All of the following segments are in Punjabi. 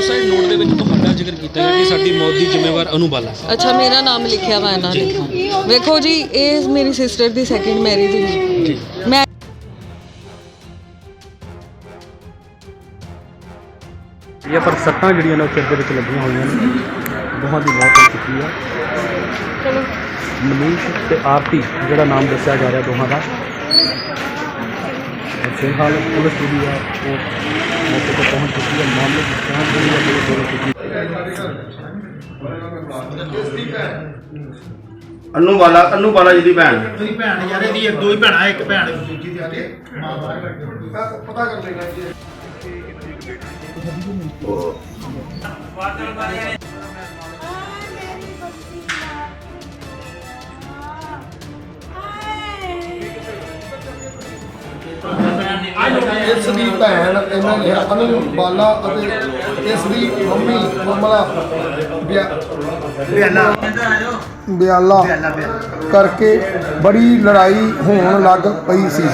ਸੁਸਾਈਡ ਨੋਟ ਦੇ ਵਿੱਚ ਤੁਹਾਡਾ ਜ਼ਿਕਰ ਕੀਤਾ ਗਿਆ ਕਿ ਸਾਡੀ ਮੌਤ ਦੀ ਜ਼ਿੰਮੇਵਾਰ ਅਨੁਬਾਲਾ ਅੱਛਾ ਮੇਰਾ ਨਾਮ ਲਿਖਿਆ ਵਾ ਇਹਨਾਂ ਨੇ ਵੇਖੋ ਜੀ ਇਹ ਮੇਰੀ ਸਿਸਟਰ ਦੀ ਸੈਕਿੰਡ ਮੈਰਿਜ ਹੈ ਜੀ। ਮੈਂ ਇਹ ਪਰ ਸੱਟਾਂ ਜਿਹੜੀਆਂ ਨੇ ਉਹ ਸਿਰ ਦੇ ਵਿੱਚ ਲੱਗੀਆਂ ਹੋਈਆਂ ਨੇ। ਦੋਹਾਂ ਦੀ ਮੌਤ ਹੋ ਚੁੱਕੀ ਹੈ। ਚਲੋ। ਮਨੀਸ਼ ਤੇ ਆਰਤੀ ਜਿਹੜਾ ਨਾਮ ਦੱਸਿਆ ਜਾ ਰਿਹਾ ਦੋਹਾਂ ਦਾ। ਫਿਲਹਾਲ ਪੁਲਿਸ ਜਿਹੜੀ ਹੈ ਉਹ ਮੌਕੇ ਤੇ ਪਹੁੰਚ ਚੁੱਕੀ ਹੈ ਮਾਮਲੇ ਦੀ ਜਾਂਚ ਜਿਹੜੀ ਹੈ ਉਹ ਹੋ ਚੁੱਕੀ ਹੈ ਅਨੂ ਵਾਲਾ ਅਨੂ ਵਾਲਾ ਜੀ ਦੀ ਭੈਣ। ਮੇਰੀ ਭੈਣ ਯਾਰ ਇਹਦੀ ਇੱਕ ਦੋ ਹੀ ਭੈਣਾਂ ਇੱਕ ਭੈਣ ਦੂਜੀ ਦੀ ਆਦੇ ਮਾਂ ਬਾਪ ਪਤਾ ਕਰ ਲੈਣਾ ਜੀ। ਇਸ ਦੀ ਭੈਣ ਇਹਨਾਂ ਨੇ ਅਨੂ ਬਾਲਾ ਅਤੇ ਇਸ ਦੀ ਮੰਮੀ ਮਮਲਾ ਬਿਆਲਾ। ਬਿਆਲਾ ਕਰਕੇ ਬੜੀ ਲੜਾਈ ਹੋਣ ਲੱਗ ਪਈ ਸੀ।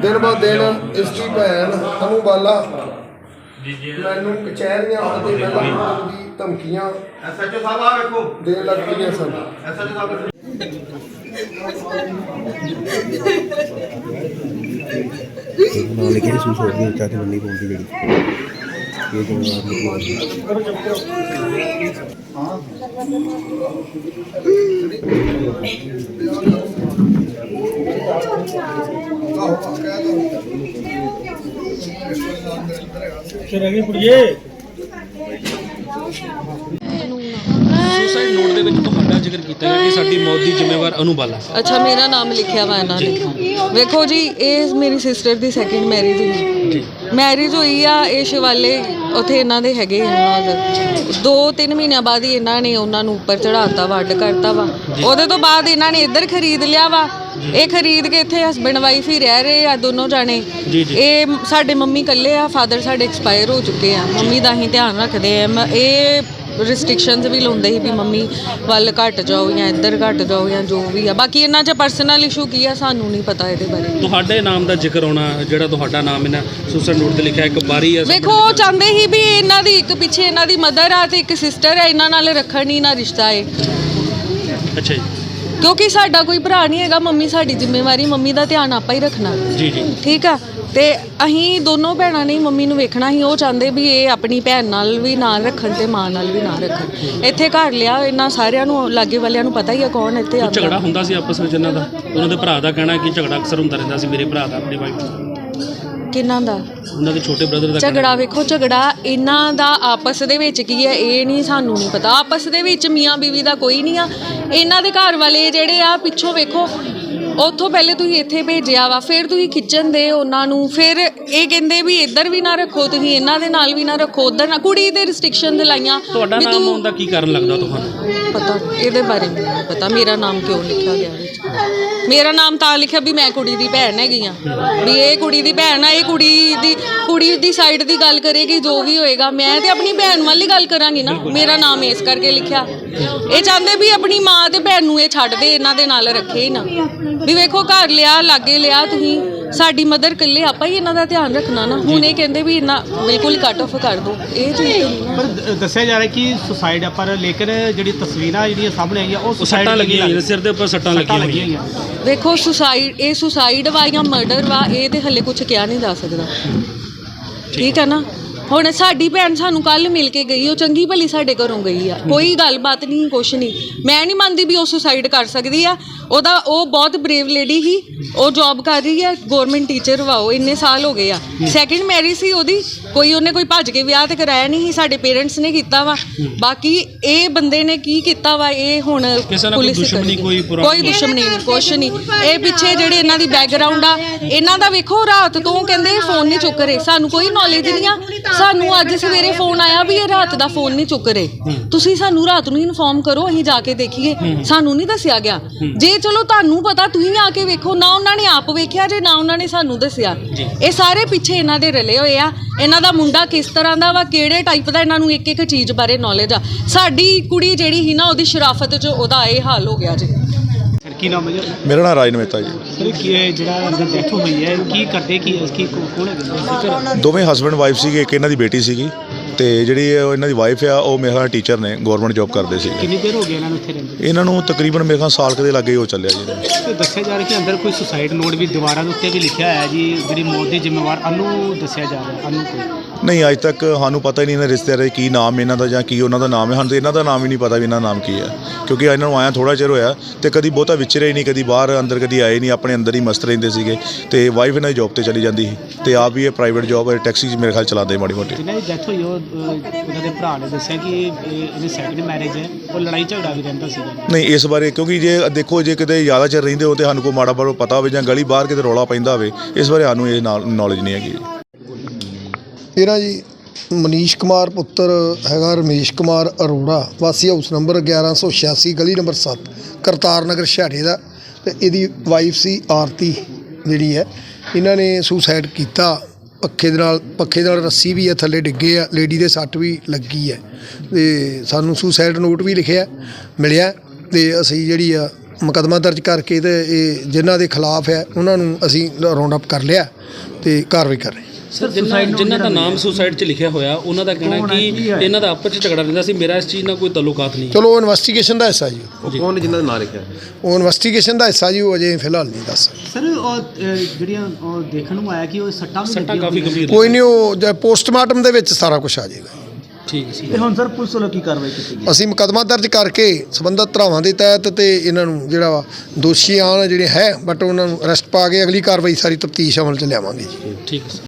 ਦਿਨ ਬ ਦਿਨ ਇਸ ਦੀ ਭੈਣ ਅਨੂ ਬਾਲਾ ਮੈਨੂੰ ਕਚਹਿਰੀਆਂ ਅਤੇ ਪਹਿਲਾਂ ਦੀ ਧਮਕੀਆਂ ਐਸਐਚਓ ਸਾਹਿਬ ਆ ਵੇਖੋ। ਦੇਣ ਲੱਗ ਪਈਆਂ ਸਨ। ਐਸਐਚਓ ਸਾਹਿਬ ਨਾਲ ਕਿਹੜੀ ਸੂਸ ਹੋ ਗਈ ਚਾਹ ਤੇ ਮੰਨੀ ਪਉਂਦੀ ਜਿਹੜੀ। ਇਹ ਜਵਾਬ ਨਿਕਲਿਆ ਸੁਸਾਈਡ ਨੋਟ ਦੇ ਵਿੱਚ ਜ਼ਿਕਰ ਕੀਤਾ ਗਿਆ ਕਿ ਸਾਡੀ ਮੌਤ ਦੀ ਜ਼ਿੰਮੇਵਾਰ ਅਨੁਬਾਲਾ ਅੱਛਾ ਮੇਰਾ ਨਾਮ ਲਿਖਿਆ ਵਾ ਇਹਨਾਂ ਨੇ। ਵੇਖੋ ਜੀ ਇਹ ਮੇਰੀ ਸਿਸਟਰ ਦੀ ਸੈਕਿੰਡ ਮੈਰਿਜ ਹੈ ਜੀ। ਮੈਰਿਜ ਹੋਈ ਆ ਇਹ ਸ਼ਿਵਾਲੇ ਉਥੇ ਇਹਨਾਂ ਦੇ ਹੈਗੇ ਇਹਨਾਂ ਦੇ। ਤਿੰਨ ਮਹੀਨਿਆਂ ਬਾਅਦ ਹੀ ਇਹਨਾਂ ਨੇ ਉਹਨਾਂ ਨੂੰ ਉੱਪਰ ਚੜਾਤਾ ਵਾ ਅੱਡ ਕਰਤਾ ਵਾ। ਉਹਦੇ ਤੋਂ ਬਾਅਦ ਇਹਨਾਂ ਨੇ ਇੱਧਰ ਖਰੀਦ ਲਿਆ ਵਾ। ਇਹ ਖਰੀਦ ਕੇ ਇੱਥੇ ਹਸਬੰਡ ਵਾਈਫ ਹੀ ਰਹਿ ਰਹੇ ਆ ਦੋਨੋਂ ਜਾਣੇ। ਇਹ ਸਾਡੇ ਮੰਮੀ ਇਕੱਲੇ ਆ ਫਾਦਰ ਸਾਡੇ ਐਕਸਪਾਇਰ ਹੋ ਚੁੱਕੇ ਆ। ਮੰਮੀ ਦਾ ਹੀ ਧਿਆਨ ਰੱਖਦੇ ਆ। ਇਹ ਰਿਸਟ੍ਰਿਕਸ਼ਨਸ ਵੀ ਲਾਉਂਦੇ ਸੀ ਵੀ ਮੰਮੀ ਵੱਲ ਘਟ ਜਾਓ ਜਾਂ ਇੱਧਰ ਘਟ ਜਾਓ ਜਾਂ ਜੋ ਵੀ ਆ। ਬਾਕੀ ਇਹਨਾਂ 'ਚ ਪਰਸਨਲ ਇਸ਼ੂ ਕੀ ਆ ਸਾਨੂੰ ਨਹੀਂ ਪਤਾ ਇਹਦੇ ਬਾਰੇ। ਤੁਹਾਡੇ ਨਾਮ ਦਾ ਜ਼ਿਕਰ ਹੋਣਾ ਜਿਹੜਾ ਤੁਹਾਡਾ ਨਾਮ ਇਹਨਾਂ ਸੁਸਾਈਡ ਨੋਟ ਤੇ ਲਿਖਿਆ ਇੱਕ ਬਾਰੀ ਹੈ ਵੇਖੋ ਉਹ ਚਾਹੁੰਦੇ ਸੀ ਵੀ ਇਹਨਾਂ ਦੀ ਇੱਕ ਪਿੱਛੇ ਇਹਨਾਂ ਦੀ ਮਦਰ ਆ ਤੇ ਇੱਕ ਸਿਸਟਰ ਆ ਇਹਨਾਂ ਨਾਲ ਰੱਖਣ ਹੀ ਨਾ ਰਿਸ਼ਤਾ ਏ ਅੱਛਾ ਜੀ। ਕਿਉਂਕਿ ਸਾਡਾ ਕੋਈ ਭਰਾ ਨਹੀਂ ਹੈਗਾ ਮੰਮੀ ਸਾਡੀ ਜ਼ਿੰਮੇਵਾਰੀ ਮੰਮੀ ਦਾ ਧਿਆਨ ਆਪਾਂ ਹੀ ਰੱਖਣਾ। ਜੀ ਜੀ। ਠੀਕ ਆ? ਤੇ ਅਸੀਂ ਦੋਨੋਂ ਭੈਣਾਂ ਨੇ ਹੀ ਮੰਮੀ ਨੂੰ ਵੇਖਣਾ ਸੀ ਉਹ ਚਾਹੁੰਦੇ ਵੀ ਇਹ ਆਪਣੀ ਭੈਣ ਨਾਲ ਵੀ ਨਾਲ ਰੱਖਣ ਤੇ ਮਾਂ ਨਾਲ ਵੀ ਨਾ ਰੱਖਣ। ਇੱਥੇ ਘਰ ਲਿਆ ਇਹਨਾਂ ਸਾਰਿਆਂ ਨੂੰ ਲਾਗੇ ਵਾਲਿਆਂ ਨੂੰ ਪਤਾ ਹੀ ਆ ਕੌਣ ਇੱਥੇ ਕੋਈ ਝਗੜਾ ਆਉਂਦਾ ਹੁੰਦਾ ਸੀ ਆਪਸ ਵਿੱਚ ਇਹਨਾਂ ਦਾ? ਉਹਨਾਂ ਦੇ ਭਰਾ ਦਾ ਕਹਿਣਾ ਕਿ ਝਗੜਾ ਅਕਸਰ ਹੁੰਦਾ ਰਹਿੰਦਾ ਸੀ ਮੇਰੇ ਭਰਾ ਦਾ ਆਪਣੀ ਵਾਈਫ ਕਿੰਨਾਂ ਦਾ? ਉਹਨਾਂ ਦੇ ਛੋਟੇ ਬ੍ਰਦਰ ਦਾ। ਝਗੜਾ ਵੇਖੋ ਝਗੜਾ ਇਹਨਾਂ ਦਾ ਆਪਸ ਦੇ ਵਿੱਚ ਕੀ ਹੈ ਇਹ ਨਹੀਂ ਸਾਨੂੰ ਨਹੀਂ ਪਤਾ। ਆਪਸ ਦੇ ਵਿੱਚ ਮੀਆਂ ਬੀਵੀ ਦਾ ਕੋਈ ਨਹੀਂ ਆ। ਇਹਨਾਂ ਦੇ ਘਰ ਵਾਲੇ ਜਿਹੜੇ ਆ ਪਿੱਛੋਂ ਵੇਖੋ ਉੱਥੋਂ ਪਹਿਲੇ ਤੁਸੀਂ ਇੱਥੇ ਭੇਜਿਆ ਵਾ ਫਿਰ ਤੁਸੀਂ ਖਿੱਚਣ ਦੇ ਉਹਨਾਂ ਨੂੰ ਫਿਰ ਇਹ ਕਹਿੰਦੇ ਵੀ ਇੱਧਰ ਵੀ ਨਾ ਰੱਖੋ ਤੁਸੀਂ ਇਹਨਾਂ ਦੇ ਨਾਲ ਵੀ ਨਾ ਰੱਖੋ ਉੱਧਰ ਨਾ। ਕੁੜੀ ਤੇ ਰਿਸਟ੍ਰਿਕਸ਼ਨ ਲਾਈਆਂ ਤੁਹਾਡਾ ਵੀ ਨਾਮ ਤੂੰ- ਆਉਣ ਦਾ ਕੀ ਕਾਰਨ ਲੱਗਦਾ ਤੁਹਾਨੂੰ? ਪਤਾ ਇਹਦੇ ਬਾਰੇ ਮੈਨੂੰ ਨਹੀਂ ਪਤਾ ਮੇਰਾ ਨਾਮ ਕਿਉਂ ਲਿਖਿਆ ਗਿਆ ਵਿੱਚ? ਮੇਰਾ ਨਾਮ ਤਾਂ ਲਿਖਿਆ ਵੀ ਮੈਂ ਕੁੜੀ ਦੀ ਭੈਣ ਹੈਗੀ ਆ। ਵੀ ਇਹ ਕੁੜੀ ਦੀ ਭੈਣ ਆ, ਇਹ ਕੁੜੀ ਦੀ ਕੁੜੀ ਦੀ ਸਾਈਡ ਦੀ ਗੱਲ ਕਰੇਗੀ ਜੋ ਵੀ ਹੋਏਗਾ, ਮੈਂ ਤੇ ਆਪਣੀ ਭੈਣ ਵਾਲੀ ਗੱਲ ਕਰਾਂਗੀ ਨਾ। ਮੇਰਾ ਨਾਮ ਇਸ ਕਰਕੇ ਲਿਖਿਆ। ਇਹ ਚਾਹੁੰਦੇ ਵੀ ਆਪਣੀ ਮਾਂ ਤੇ ਭੈਣ ਨੂੰ ਇਹ ਛੱਡ ਦੇ, ਇਹਨਾਂ ਦੇ ਨਾਲ ਰੱਖੇ ਹੀ ਨਾ। ਵੀ ਵੇਖੋ ਘਰ ਲਿਆ, ਲਾਗੇ ਲਿਆ ਤੁਸੀਂ। ਸਾਡੀ ਮਦਰ ਇਕੱਲੇ ਆਪਾਂ ਹੀ ਇਹਨਾਂ ਦਾ ਧਿਆਨ ਰੱਖਣਾ ਨਾ। ਹੁਣ ਇਹ ਕਹਿੰਦੇ ਵੀ ਇਹਨਾਂ ਬਿਲਕੁਲ ਕੱਟ ਆਫ ਕਰ ਦਿਓ ਇਹ ਚੀਜ਼ ਤਾਂ ਨਹੀਂ ਨਾ। ਪਰ ਦ- ਦੱਸਿਆ ਜਾ ਰਿਹਾ ਕਿ ਸੁਸਾਈਡ ਆ ਪਰ ਲੇਕਿਨ ਜਿਹੜੀ ਤਸਵੀਰਾਂ ਜਿਹੜੀਆਂ ਸਾਹਮਣੇ ਆਈਆਂ ਉਹ ਉਹ ਸੱਟਾਂ ਲੱਗੀਆਂ ਹੋਈਆਂ ਨੇ, ਸਿਰ ਦੇ ਉੱਪਰ ਸੱਟਾਂ ਲੱਗੀਆਂ ਹੋਈਆਂ। ਹੋਈਆਂ ਵੇਖੋ ਸੁਸਾਈਡ ਇਹ ਸੁਸਾਈਡ ਵਾ ਜਾਂ ਮਰਡਰ ਵਾ ਇਹ ਤੇ ਹੱਲੇ ਕੁਝ ਕਿਹਾ ਨਹੀਂ ਜਾ ਸਕਦਾ। ਠੀਕ ਹੈ ਨਾ? ਹੁਣ ਸਾਡੀ ਭੈਣ ਸਾਨੂੰ ਕੱਲ ਮਿਲ ਕੇ ਗਈ ਉਹ ਚੰਗੀ ਭਲੀ ਸਾਡੇ ਘਰੋਂ ਗਈ ਆ। ਕੋਈ ਗੱਲਬਾਤ ਨਹੀਂ ਕੁਛ ਨਹੀਂ। ਮੈਂ ਨਹੀਂ ਮੰਨਦੀ ਵੀ ਉਹ ਸੁਸਾਈਡ ਕਰ ਸਕਦੀ ਆ। ਉਹਦਾ ਉਹ ਬਹੁਤ ਬਰੇਵ ਲੇਡੀ ਸੀ। ਉਹ ਜੌਬ ਕਰ ਰਹੀ ਹੈ ਗਵਰਨਮੈਂਟ ਟੀਚਰ ਵਾ ਉਹ ਇੰਨੇ ਸਾਲ ਹੋ ਗਏ ਆ। ਸੈਕਿੰਡ ਮੈਰਿਜ ਸੀ ਉਹਦੀ। ਕੋਈ ਉਹਨੇ ਕੋਈ ਭੱਜ ਕੇ ਵਿਆਹ ਤੇ ਕਰਾਇਆ ਨਹੀਂ ਸੀ ਸਾਡੇ ਪੇਰੈਂਟਸ ਨੇ ਕੀਤਾ ਵਾ। ਬਾਕੀ ਇਹ ਬੰਦੇ ਨੇ ਕੀ ਕੀਤਾ ਵਾ ਇਹ ਹੁਣ ਕਿਸੇ ਨਾਲ ਕੋਈ ਪੁਲਿਸ ਦੁਸ਼ਮਣੀ, ਕੋਈ ਦੁਸ਼ਮਣੀ ਨਹੀਂ ਕੁਛ ਨਹੀਂ। ਇਹ ਪਿੱਛੇ ਜਿਹੜੇ ਇਹਨਾਂ ਦੀ ਬੈਕਗ੍ਰਾਉਂਡ ਆ ਇਹਨਾਂ ਦਾ ਵੇਖੋ ਰਾਤ ਤੋਂ ਕਹਿੰਦੇ ਫੋਨ ਨਹੀਂ ਚੁੱਕ ਰਹੇ। ਸਾਨੂੰ ਕੋਈ ਨੌਲੇਜ ਨਹੀਂ ਆ। ਸਾਨੂੰ ਅੱਜ ਸਵੇਰੇ ਫੋਨ ਆਇਆ ਵੀ ਇਹ ਰਾਤ ਦਾ ਫੋਨ ਨਹੀਂ ਚੁੱਕ ਰਹੇ। ਤੁਸੀਂ ਸਾਨੂੰ ਰਾਤ ਨੂੰ ਇਨਫੋਰਮ ਕਰੋ ਅਸੀਂ ਜਾ ਕੇ ਦੇਖੀਏ। ਸਾਨੂੰ ਨਹੀਂ ਦੱਸਿਆ ਗਿਆ। ਜੇ ਚਲੋ ਤੁਹਾਨੂੰ ਪਤਾ ਤੁਸੀਂ ਆ ਕੇ ਵੇਖੋ ਨਾ ਉਹਨਾਂ ਨੇ ਆਪ ਵੇਖਿਆ ਜੇ ਨਾ ਉਹਨਾਂ ਨੇ ਸਾਨੂੰ ਦੱਸਿਆ। ਇਹ ਸਾਰੇ ਪਿੱਛੇ ਇਹਨਾਂ ਦੇ ਰਲੇ ਹੋਏ ਆ। ਇਹਨਾਂ ਦਾ ਮੁੰਡਾ ਕਿਸ ਤਰ੍ਹਾਂ ਦਾ ਵਾ ਕਿਹੜੇ ਟਾਈਪ ਦਾ ਇਹਨਾਂ ਨੂੰ ਇੱਕ ਇੱਕ ਚੀਜ਼ ਬਾਰੇ ਨੌਲੇਜ ਆ। ਸਾਡੀ ਕੁੜੀ ਜਿਹੜੀ ਸੀ ਨਾ ਉਹਦੀ ਸ਼ਰਾਫਤ 'ਚ ਉਹਦਾ ਇਹ ਹਾਲ ਹੋ ਗਿਆ ਜੀ। ਕੀ ਨਾਮ ਹੈ ਜੀ? ਮੇਰਾ ਨਾਮ ਰਾਜ ਮਹਿਤਾ ਜੀ। ਸਰ ਕੀ ਇਹ ਜਿਹੜਾ ਡੈਥ ਹੋਈ ਹੈ ਕੀ ਕਰਦੇ ਕੀ ਹੈ? ਕੀ ਕੌਣ ਹੈ ਦੋਵੇਂ ਹਸਬੰਡ ਵਾਈਫ ਸੀਗੇ ਇੱਕ ਇਹਨਾਂ ਦੀ ਬੇਟੀ ਸੀਗੀ ਤੇ ਜਿਹੜੀ ਇਹ ਇਹਨਾਂ ਦੀ ਵਾਈਫ ਆ ਉਹ ਮੇਰੇ ਟੀਚਰ ਨੇ ਗਵਰਨਮੈਂਟ ਜੌਬ ਕਰਦੇ ਸੀ ਕਿੰਨੀ ਦੇਰ ਹੋ ਗਈ ਇਹਨਾਂ ਨੂੰ ਇੱਥੇ ਰਹਿੰਦੇ? ਇਹਨਾਂ ਨੂੰ ਤਕਰੀਬਨ ਮੇਰੇ ਖਿਆਲ ਸਾਲ ਕੁ ਦੇ ਲੱਗੇ ਹੀ ਚੱਲਿਆ ਜੀ। ਤੇ ਦੱਸਿਆ ਜਾ ਰਿਹਾ ਕਿ ਅੰਦਰ ਕੋਈ ਸੁਸਾਈਡ ਨੋਟ ਵੀ ਦੀਵਾਰਾਂ ਦੇ ਉੱਤੇ ਵੀ ਲਿਖਿਆ ਹੋਇਆ ਜੀ ਜਿਹੜੀ ਮੌਤ ਦੀ ਜ਼ਿੰਮੇਵਾਰ ਅਨੂ ਦੱਸਿਆ ਜਾ ਰਿਹਾ ਅਨੂ ਕੋਈ ਨਹੀਂ ਅੱਜ ਤੱਕ ਸਾਨੂੰ ਪਤਾ ਹੀ ਨਹੀਂ ਇਹਨਾਂ ਰਿਸ਼ਤੇਦਾਰਾਂ ਦੇ ਕੀ ਨਾਮ ਇਹਨਾਂ ਦਾ ਜਾਂ ਕੀ ਉਹਨਾਂ ਦਾ ਨਾਮ ਹੈ। ਸਾਨੂੰ ਤਾਂ ਇਹਨਾਂ ਦਾ ਨਾਮ ਹੀ ਨਹੀਂ ਪਤਾ ਵੀ ਇਹਨਾਂ ਦਾ ਨਾਮ ਕੀ ਹੈ। ਕਿਉਂਕਿ ਇਹਨਾਂ ਨੂੰ ਆਇਆ ਥੋੜਾ ਚਿਰ ਹੋਇਆ ਤੇ ਕਦੀ ਬਹੁਤਾ ਵਿਚਰੇ ਹੀ ਨਹੀਂ ਕਦੀ ਬਾਹਰ ਅੰਦਰ ਕਦੀ ਆਏ ਨਹੀਂ ਆਪਣੇ ਅੰਦਰ ਹੀ ਮਸਤ ਰਹਿੰਦੇ ਸੀਗੇ ਤੇ ਵਾਈਫ ਇਹਨਾਂ ਦੀ ਜੌਬ ਤੇ ਚਲੀ ਜਾਂਦੀ ਸੀ ਤੇ ਆਪ ਵੀ ਇਹ ਪ੍ਰਾਈਵੇਟ ਜੌਬ ਟੈਕਸੀ 'ਚ ਮੇਰੇ ਖਿਆਲ ਚਲਾਉਂਦੇ ਮਾੜੀ ਮੋਟੀ। ਜਿਨ੍ਹਾਂ ਦੀ ਡੈਥ ਹੋਈ ਉਹ ਅਹ, ਉਹਨਾਂ ਦੇ ਭਰਾ ਨੇ ਦੱਸਿਆ ਕਿ ਇਹ ਇਹਦੀ ਸੈਕਿੰਡ ਮੈਰਿਜ ਹੈ ਉਹ ਲੜਾਈ ਝਗੜਾ ਵੀ ਰਹਿੰਦਾ ਸੀਗਾ। ਨਹੀਂ ਇਸ ਬਾਰੇ ਕਿਉਂਕਿ ਜੇ ਦੇਖੋ ਜੇ ਕਿਤੇ ਜ਼ਿਆਦਾ ਚਿਰ ਰਹਿੰਦੇ ਹੋ ਤੇ ਸਾਨੂੰ ਕੋਈ ਮਾੜਾ ਬਾੜਾ ਪਤਾ ਹੋਵੇ ਜਾਂ ਗਲੀ ਬਾਹਰ ਕਿਤੇ ਰੌਲਾ ਪੈਂਦਾ ਹੋਵੇ ਇਸ ਬਾਰੇ ਸਾਨੂੰ ਇਹ ਨੌਲੇਜ ਨਹੀਂ ਹੈਗੀ। ਇਹਦਾ ਜੀ ਮਨੀਸ਼ ਕੁਮਾਰ ਪੁੱਤਰ ਹੈਗਾ ਰਮੇਸ਼ ਕੁਮਾਰ ਅਰੋੜਾ, ਵਾਸੀ ਹਾਊਸ ਨੰਬਰ 1186 ਗਲੀ ਨੰਬਰ 7 ਕਰਤਾਰ ਨਗਰ ਛਾੜੇ ਦਾ ਤੇ ਇਹਦੀ ਵਾਈਫ ਸੀ ਆਰਤੀ ਜਿਹੜੀ ਹੈ। ਇਹਨਾਂ ਨੇ ਸੁਸਾਈਡ ਕੀਤਾ। ਪੱਖੇ ਦੇ ਨਾਲ, ਪੱਖੇ ਦੇ ਨਾਲ ਰੱਸੀ ਵੀ ਹੈ, ਥੱਲੇ ਡਿੱਗੇ ਆ। ਲੇਡੀ ਦੇ ਸੱਟ ਵੀ ਲੱਗੀ ਹੈ। ਤੇ ਸਾਨੂੰ ਸੁਸਾਈਡ ਨੋਟ ਵੀ ਲਿਖਿਆ, ਮਿਲਿਆ। ਤੇ ਅਸੀਂ ਜਿਹੜੀ ਆ ਮੁਕੱਦਮਾ ਦਰਜ ਕਰਕੇ ਤੇ ਇਹ ਜਿਨ੍ਹਾਂ ਦੇ ਖਿਲਾਫ ਹੈ, ਉਹਨਾਂ ਨੂੰ ਅਸੀਂ ਰਾਉਂਡ ਅਪ ਕਰ ਲਿਆ ਤੇ ਕਾਰਵਾਈ ਕਰ ਰਹੇ ਸਰ ਜਿਨ੍ਹਾਂ ਜਿਨ੍ਹਾਂ ਦਾ ਨਾਮ ਸੁਸਾਈਡ 'ਚ ਲਿਖਿਆ ਹੋਇਆ ਉਹਨਾਂ ਦਾ ਕਹਿਣਾ ਕਿ ਇਹਨਾਂ ਦਾ ਆਪਸ 'ਚ ਝਗੜਾ ਰਹਿੰਦਾ ਸੀ। ਮੇਰਾ ਇਸ ਚੀਜ਼ ਨਾਲ ਕੋਈ ਤਾਲੁਕਾਤ ਨਹੀਂ। ਚਲੋ ਉਹ ਇਨਵੈਸਟੀਗੇਸ਼ਨ ਦਾ ਹਿੱਸਾ ਜੀ। ਉਹ ਕੌਣ ਜਿਨ੍ਹਾਂ ਦਾ ਨਾਂ ਲਿਖਿਆ? ਉਹ ਇਨਵੈਸਟੀਗੇਸ਼ਨ ਦਾ ਹਿੱਸਾ ਜੀ ਉਹ ਅਜੇ ਫਿਲਹਾਲ ਨਹੀਂ ਦੱਸ ਸਕਦੇ। ਸਰ ਉਹ ਅਹ, ਜਿਹੜੀਆਂ ਉਹ ਦੇਖਣ ਨੂੰ ਆਇਆ ਕਿ ਉਹ ਸੱਟਾਂ ਵੀ ਸੱਟਾਂ ਲੱਗੀਆਂ ਕਾਫੀ ਹੋਈਆਂ। ਗੰਭੀਰ ਕੋਈ ਨਹੀਂ ਉਹ ਜੇ ਪੋਸਟਮਾਰਟਮ ਦੇ ਵਿੱਚ ਸਾਰਾ ਕੁਝ ਆ ਜਾਏਗਾ। ਠੀਕ ਹੈ ਤੇ ਹੁਣ ਸਰ ਪੁਲਿਸ ਵੱਲੋਂ ਕੀ ਕਾਰਵਾਈ ਕੀਤੀ ਗਈ? ਅਸੀਂ ਮੁਕੱਦਮਾ ਦਰਜ ਕਰਕੇ ਸਬੰਧਤ ਧਰਾਵਾਂ ਦੇ ਤਹਿਤ ਤੇ ਇਹਨਾਂ ਨੂੰ ਜਿਹੜਾ ਵਾ ਦੋਸ਼ੀ ਆਣ ਜਿਹੜੇ ਹੈ ਬਟ ਉਹਨਾਂ ਨੂੰ ਅਰੈਸਟ ਪਾ ਕੇ ਅਗਲੀ ਕਾਰਵਾਈ ਸਾਰੀ ਤਫਤੀਸ਼ ਅਮਲ ਚ ਲਿਆਵਾਂਗੇ ਜੀ। ਠੀਕ ਮੇਰੀ